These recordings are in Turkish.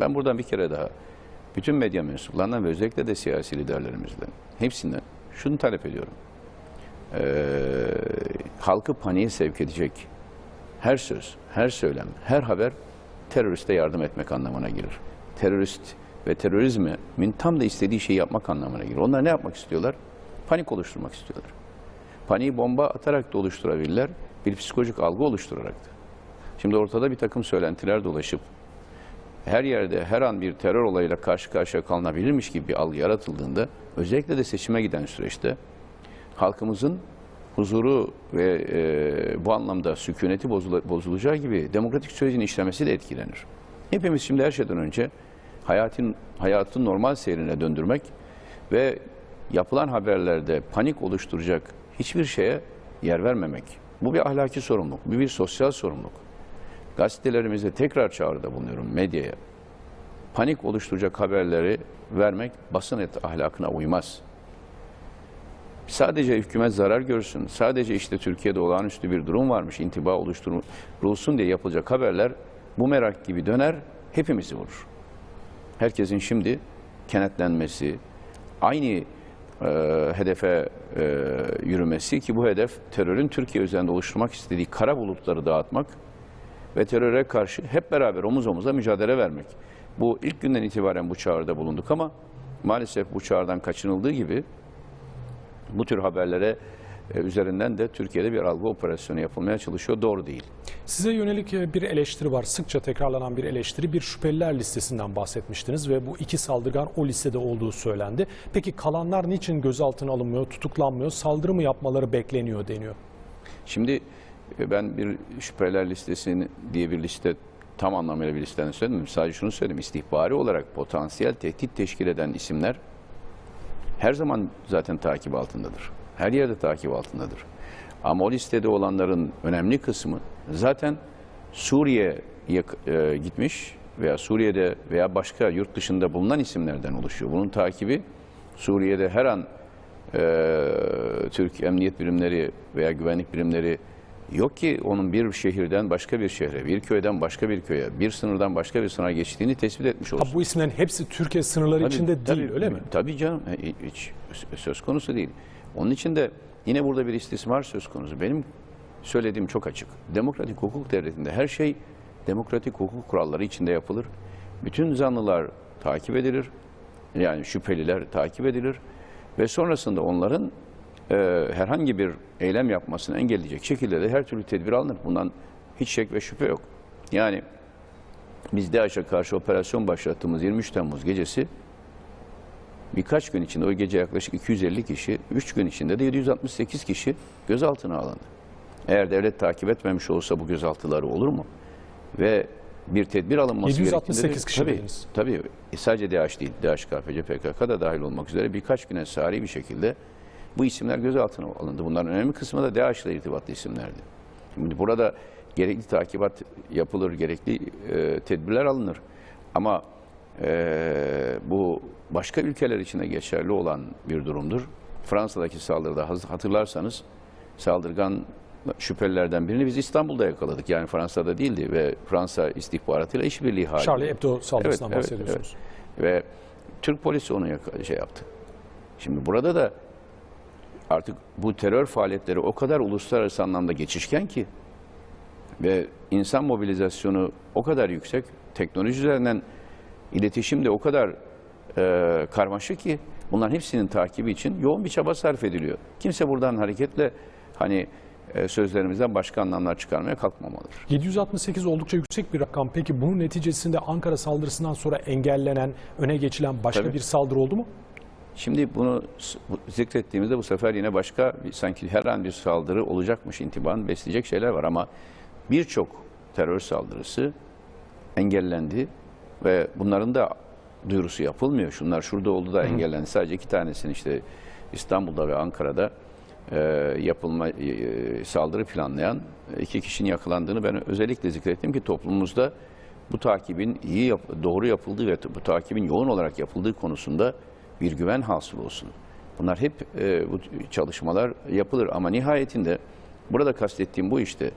Ben buradan bir kere daha bütün medya mensuplarından ve özellikle de siyasi liderlerimizden hepsinden şunu talep ediyorum. Ee, halkı paniğe sevk edecek her söz, her söylem, her haber teröriste yardım etmek anlamına gelir. Terörist ve terörizmin tam da istediği şeyi yapmak anlamına gelir. Onlar ne yapmak istiyorlar? Panik oluşturmak istiyorlar. Paniği bomba atarak da oluşturabilirler, bir psikolojik algı oluşturarak da. Şimdi ortada bir takım söylentiler dolaşıp her yerde her an bir terör olayıyla karşı karşıya kalınabilirmiş gibi bir algı yaratıldığında özellikle de seçime giden süreçte halkımızın huzuru ve e, bu anlamda sükuneti bozula- bozulacağı gibi demokratik sürecin işlemesi de etkilenir. Hepimiz şimdi her şeyden önce hayatın hayatın normal seyrine döndürmek ve yapılan haberlerde panik oluşturacak hiçbir şeye yer vermemek. Bu bir ahlaki sorumluluk, bu bir sosyal sorumluluk. Gazetelerimize tekrar çağrıda bulunuyorum medyaya. Panik oluşturacak haberleri vermek basın et ahlakına uymaz. Sadece hükümet zarar görsün, sadece işte Türkiye'de olağanüstü bir durum varmış, intiba oluşturulsun diye yapılacak haberler bu merak gibi döner, hepimizi vurur. Herkesin şimdi kenetlenmesi, aynı e, hedefe e, yürümesi ki bu hedef terörün Türkiye üzerinde oluşturmak istediği kara bulutları dağıtmak ve teröre karşı hep beraber omuz omuza mücadele vermek. Bu ilk günden itibaren bu çağrıda bulunduk ama maalesef bu çağrıdan kaçınıldığı gibi bu tür haberlere e, üzerinden de Türkiye'de bir algı operasyonu yapılmaya çalışıyor. Doğru değil. Size yönelik e, bir eleştiri var. Sıkça tekrarlanan bir eleştiri. Bir şüpheliler listesinden bahsetmiştiniz ve bu iki saldırgan o listede olduğu söylendi. Peki kalanlar niçin gözaltına alınmıyor, tutuklanmıyor, saldırı mı yapmaları bekleniyor deniyor? Şimdi ben bir şüpheler listesini diye bir liste tam anlamıyla bir listeden söylemedim. Sadece şunu söyledim. İstihbari olarak potansiyel tehdit teşkil eden isimler her zaman zaten takip altındadır. Her yerde takip altındadır. Ama o listede olanların önemli kısmı zaten Suriye'ye e, gitmiş veya Suriye'de veya başka yurt dışında bulunan isimlerden oluşuyor. Bunun takibi Suriye'de her an e, Türk emniyet birimleri veya güvenlik birimleri yok ki onun bir şehirden başka bir şehre, bir köyden başka bir köye, bir sınırdan başka bir sınıra geçtiğini tespit etmiş olsun. Ha, bu isimlerin hepsi Türkiye sınırları Tabii, içinde değil tabii, öyle mi? Tabii canım e, hiç söz konusu değil. Onun için de yine burada bir istismar söz konusu. Benim söylediğim çok açık. Demokratik hukuk devletinde her şey demokratik hukuk kuralları içinde yapılır. Bütün zanlılar takip edilir. Yani şüpheliler takip edilir. Ve sonrasında onların e, herhangi bir eylem yapmasını engelleyecek şekilde de her türlü tedbir alınır. Bundan hiç şek ve şüphe yok. Yani biz DAEŞ'e karşı operasyon başlattığımız 23 Temmuz gecesi birkaç gün içinde o gece yaklaşık 250 kişi, 3 gün içinde de 768 kişi gözaltına alındı. Eğer devlet takip etmemiş olsa bu gözaltıları olur mu? Ve bir tedbir alınması 768 gerektiğinde de- kişi tabii, dediniz. tabii e, sadece DAEŞ değil, DAEŞ, KPC, PKK da dahil olmak üzere birkaç güne sari bir şekilde bu isimler gözaltına alındı. Bunların önemli kısmı da DAEŞ ile irtibatlı isimlerdi. Şimdi burada gerekli takibat yapılır, gerekli e, tedbirler alınır. Ama e, bu başka ülkeler için de geçerli olan bir durumdur. Fransa'daki saldırıda hatırlarsanız saldırgan şüphelilerden birini biz İstanbul'da yakaladık. Yani Fransa'da değildi ve Fransa istihbaratıyla işbirliği halinde. Charlie Hebdo saldırısından Evet, evet, bahsediyorsunuz. evet. Ve Türk polisi onu şey yaptı. Şimdi burada da artık bu terör faaliyetleri o kadar uluslararası anlamda geçişken ki ve insan mobilizasyonu o kadar yüksek, teknoloji üzerinden iletişim de o kadar e, karmaşık ki bunların hepsinin takibi için yoğun bir çaba sarf ediliyor. Kimse buradan hareketle hani e, sözlerimizden başka anlamlar çıkarmaya kalkmamalıdır. 768 oldukça yüksek bir rakam. Peki bunun neticesinde Ankara saldırısından sonra engellenen, öne geçilen başka Tabii. bir saldırı oldu mu? Şimdi bunu zikrettiğimizde bu sefer yine başka sanki her an bir saldırı olacakmış intibanı besleyecek şeyler var ama birçok terör saldırısı engellendi ve bunların da duyurusu yapılmıyor. Şunlar şurada oldu da engellendi. Sadece iki tanesini işte İstanbul'da ve Ankara'da e, yapılma e, saldırı planlayan iki kişinin yakalandığını ben özellikle zikrettim ki toplumumuzda bu takibin iyi yap- doğru yapıldığı ve bu takibin yoğun olarak yapıldığı konusunda bir güven hasıl olsun. Bunlar hep e, bu çalışmalar yapılır ama nihayetinde burada kastettiğim bu işte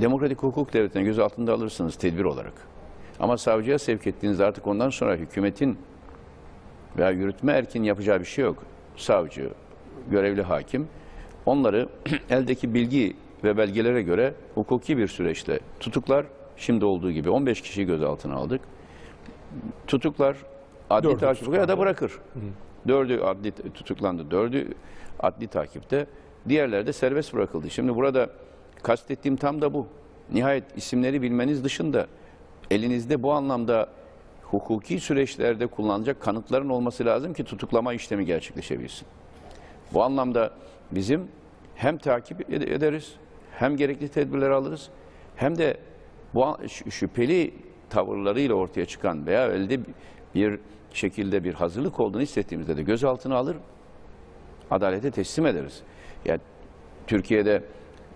demokratik hukuk devletine göz altında alırsınız tedbir olarak. Ama savcıya sevk ettiğinizde artık ondan sonra hükümetin veya yürütme erkin yapacağı bir şey yok. Savcı, görevli hakim onları eldeki bilgi ve belgelere göre hukuki bir süreçle tutuklar. Şimdi olduğu gibi 15 kişiyi gözaltına aldık. Tutuklar, adli Dördü takip ya da bırakır. Dördü adli tutuklandı, dördü adli takipte. Diğerleri de serbest bırakıldı. Şimdi burada kastettiğim tam da bu. Nihayet isimleri bilmeniz dışında elinizde bu anlamda hukuki süreçlerde kullanılacak kanıtların olması lazım ki tutuklama işlemi gerçekleşebilsin. Bu anlamda bizim hem takip ed- ederiz, hem gerekli tedbirleri alırız, hem de bu şüpheli tavırlarıyla ortaya çıkan veya elde bir şekilde bir hazırlık olduğunu hissettiğimizde de gözaltına alır, adalete teslim ederiz. Yani Türkiye'de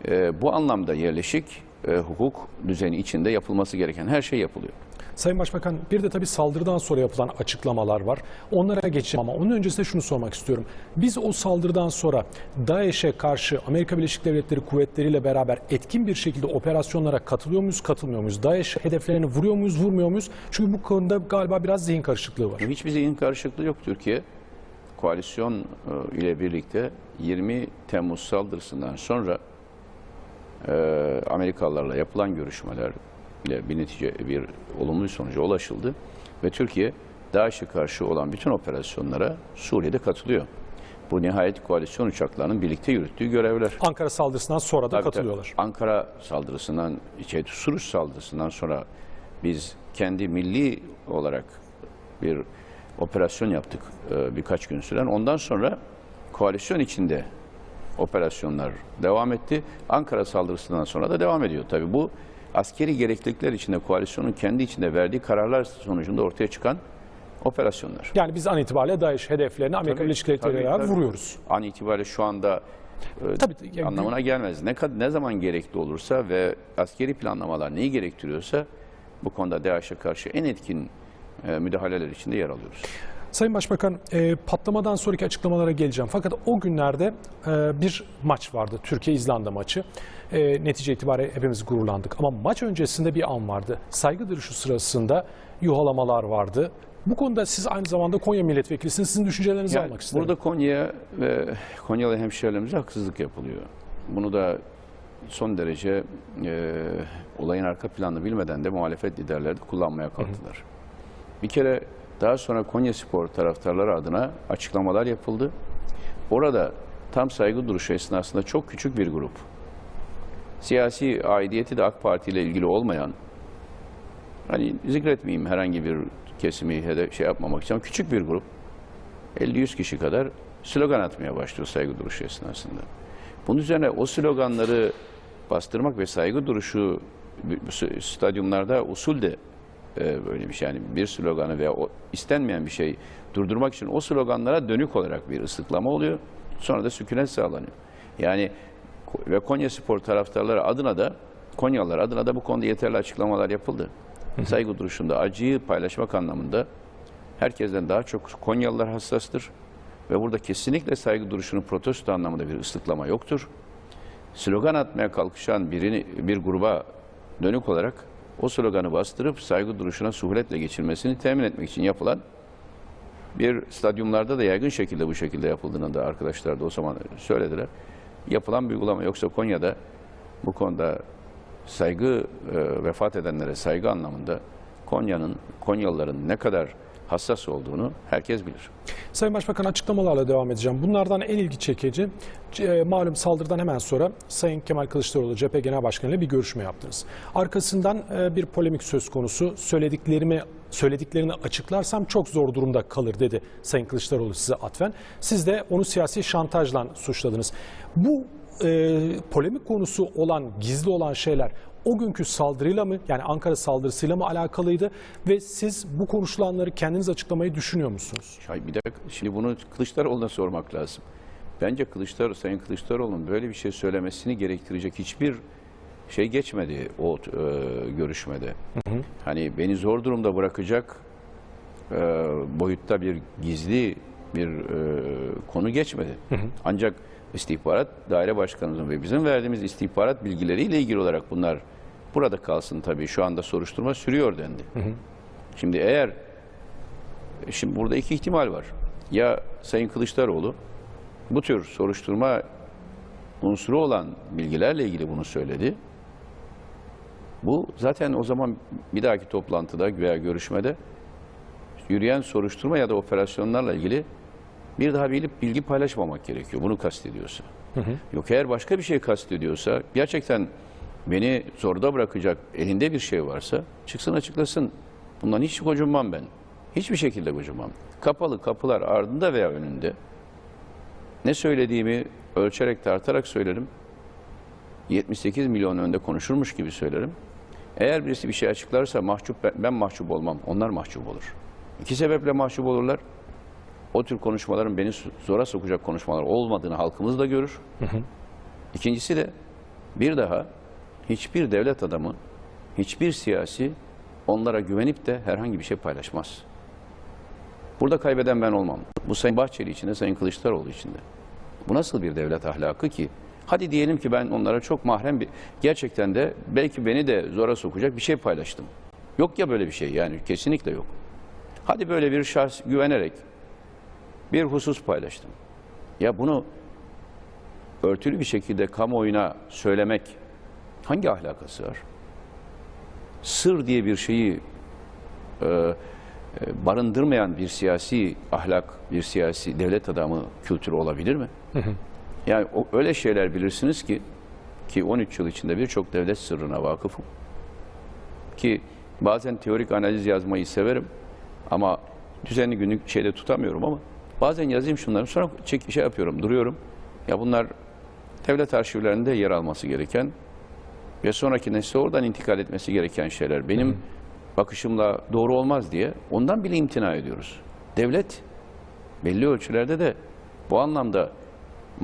e, bu anlamda yerleşik e, hukuk düzeni içinde yapılması gereken her şey yapılıyor. Sayın Başbakan bir de tabii saldırıdan sonra yapılan açıklamalar var. Onlara geçeceğim ama onun öncesinde şunu sormak istiyorum. Biz o saldırıdan sonra DAEŞ'e karşı Amerika Birleşik Devletleri kuvvetleriyle beraber etkin bir şekilde operasyonlara katılıyor muyuz, katılmıyor muyuz? DAEŞ hedeflerini vuruyor muyuz, vurmuyor muyuz? Çünkü bu konuda galiba biraz zihin karışıklığı var. Hiçbir zihin karışıklığı yok Türkiye. Koalisyon e, ile birlikte 20 Temmuz saldırısından sonra e, Amerikalılarla yapılan görüşmeler ile bir netice, bir olumlu sonuca ulaşıldı. Ve Türkiye DAEŞ'e karşı olan bütün operasyonlara Suriye'de katılıyor. Bu nihayet koalisyon uçaklarının birlikte yürüttüğü görevler. Ankara saldırısından sonra da Tabii, tabii. katılıyorlar. Ankara saldırısından, şey, Suruç saldırısından sonra biz kendi milli olarak bir operasyon yaptık e, birkaç gün süren. Ondan sonra koalisyon içinde operasyonlar devam etti. Ankara saldırısından sonra da devam ediyor. Tabii bu askeri gereklilikler içinde koalisyonun kendi içinde verdiği kararlar sonucunda ortaya çıkan operasyonlar. Yani biz an itibariyle DAEŞ hedeflerini Amerika Birleşik beraber tabii. vuruyoruz. An itibariyle şu anda e, Tabii, yani anlamına gelmez. Ne ne zaman gerekli olursa ve askeri planlamalar neyi gerektiriyorsa bu konuda DAEŞ'e karşı en etkin e, müdahaleler içinde yer alıyoruz. Sayın Başbakan, e, patlamadan sonraki açıklamalara geleceğim. Fakat o günlerde e, bir maç vardı, Türkiye-İzlanda maçı. E, netice itibariyle hepimiz gururlandık. Ama maç öncesinde bir an vardı. Saygı duruşu sırasında yuhalamalar vardı. Bu konuda siz aynı zamanda Konya milletvekilisiniz. Sizin düşüncelerinizi Yani almak isterim. burada Konya ve Konyalı hemşehrilerimize haksızlık yapılıyor. Bunu da son derece e, olayın arka planını bilmeden de muhalefet liderleri de kullanmaya kalktılar. Bir kere daha sonra Konya Spor taraftarları adına açıklamalar yapıldı. Orada tam saygı duruşu esnasında çok küçük bir grup, siyasi aidiyeti de AK Parti ile ilgili olmayan, hani zikretmeyeyim herhangi bir kesimi hedef şey yapmamak için küçük bir grup 50-100 kişi kadar slogan atmaya başlıyor saygı duruşu esnasında. Bunun üzerine o sloganları bastırmak ve saygı duruşu stadyumlarda usul de e, böyle bir şey. Yani bir sloganı veya o istenmeyen bir şey durdurmak için o sloganlara dönük olarak bir ıslıklama oluyor. Sonra da sükunet sağlanıyor. Yani ve Konya Spor taraftarları adına da Konyalılar adına da bu konuda yeterli açıklamalar yapıldı. Saygı duruşunda acıyı paylaşmak anlamında herkesten daha çok Konyalılar hassastır. Ve burada kesinlikle saygı duruşunu protesto anlamında bir ıslıklama yoktur. Slogan atmaya kalkışan birini, bir gruba dönük olarak o sloganı bastırıp saygı duruşuna suhuletle geçilmesini temin etmek için yapılan bir stadyumlarda da yaygın şekilde bu şekilde yapıldığını da arkadaşlar da o zaman söylediler. Yapılan bir uygulama. Yoksa Konya'da bu konuda saygı, e, vefat edenlere saygı anlamında Konya'nın, Konyalıların ne kadar hassas olduğunu herkes bilir. Sayın Başbakan açıklamalarla devam edeceğim. Bunlardan en ilgi çekici e, malum saldırıdan hemen sonra Sayın Kemal Kılıçdaroğlu CHP Genel Başkanı ile bir görüşme yaptınız. Arkasından e, bir polemik söz konusu. Söylediklerimi söylediklerini açıklarsam çok zor durumda kalır dedi Sayın Kılıçdaroğlu size atfen. Siz de onu siyasi şantajla suçladınız. Bu e, polemik konusu olan, gizli olan şeyler o günkü saldırıyla mı yani Ankara saldırısıyla mı alakalıydı ve siz bu konuşulanları kendiniz açıklamayı düşünüyor musunuz? Ya bir dakika, şimdi bunu Kılıçdaroğlu'na sormak lazım. Bence Kılıçdaroğlu, Sayın Kılıçdaroğlu'nun böyle bir şey söylemesini gerektirecek hiçbir şey geçmedi o e, görüşmede. Hani beni zor durumda bırakacak e, boyutta bir gizli bir e, konu geçmedi. Ancak istihbarat daire başkanımızın ve bizim verdiğimiz istihbarat bilgileriyle ilgili olarak bunlar burada kalsın tabii. Şu anda soruşturma sürüyor dendi. Şimdi eğer şimdi burada iki ihtimal var. Ya Sayın Kılıçdaroğlu bu tür soruşturma unsuru olan bilgilerle ilgili bunu söyledi. Bu zaten o zaman bir dahaki toplantıda veya görüşmede yürüyen soruşturma ya da operasyonlarla ilgili bir daha bilip bilgi paylaşmamak gerekiyor. Bunu kastediyorsa. Yok eğer başka bir şey kastediyorsa gerçekten beni zorda bırakacak elinde bir şey varsa çıksın açıklasın. Bundan hiç gocunmam ben. Hiçbir şekilde gocunmam. Kapalı kapılar ardında veya önünde ne söylediğimi ölçerek tartarak söylerim. 78 milyon önünde konuşurmuş gibi söylerim. Eğer birisi bir şey açıklarsa mahcup ben, ben mahcup olmam. Onlar mahcup olur. İki sebeple mahcup olurlar. O tür konuşmaların beni zora sokacak konuşmalar olmadığını halkımız da görür. İkincisi de bir daha hiçbir devlet adamı, hiçbir siyasi onlara güvenip de herhangi bir şey paylaşmaz. Burada kaybeden ben olmam. Bu Sayın Bahçeli için de Sayın Kılıçdaroğlu için de. Bu nasıl bir devlet ahlakı ki? Hadi diyelim ki ben onlara çok mahrem bir, gerçekten de belki beni de zora sokacak bir şey paylaştım. Yok ya böyle bir şey yani kesinlikle yok. Hadi böyle bir şahs güvenerek bir husus paylaştım. Ya bunu örtülü bir şekilde kamuoyuna söylemek hangi ahlaka sığar? Sır diye bir şeyi e, e, barındırmayan bir siyasi ahlak, bir siyasi devlet adamı kültürü olabilir mi? Yani o, öyle şeyler bilirsiniz ki ki 13 yıl içinde birçok devlet sırrına vakıfım. Ki bazen teorik analiz yazmayı severim ama düzenli günlük şeyde tutamıyorum ama bazen yazayım şunları sonra çek, şey yapıyorum, duruyorum. Ya bunlar devlet arşivlerinde yer alması gereken ve sonraki nesle oradan intikal etmesi gereken şeyler. Benim bakışımla doğru olmaz diye ondan bile imtina ediyoruz. Devlet belli ölçülerde de bu anlamda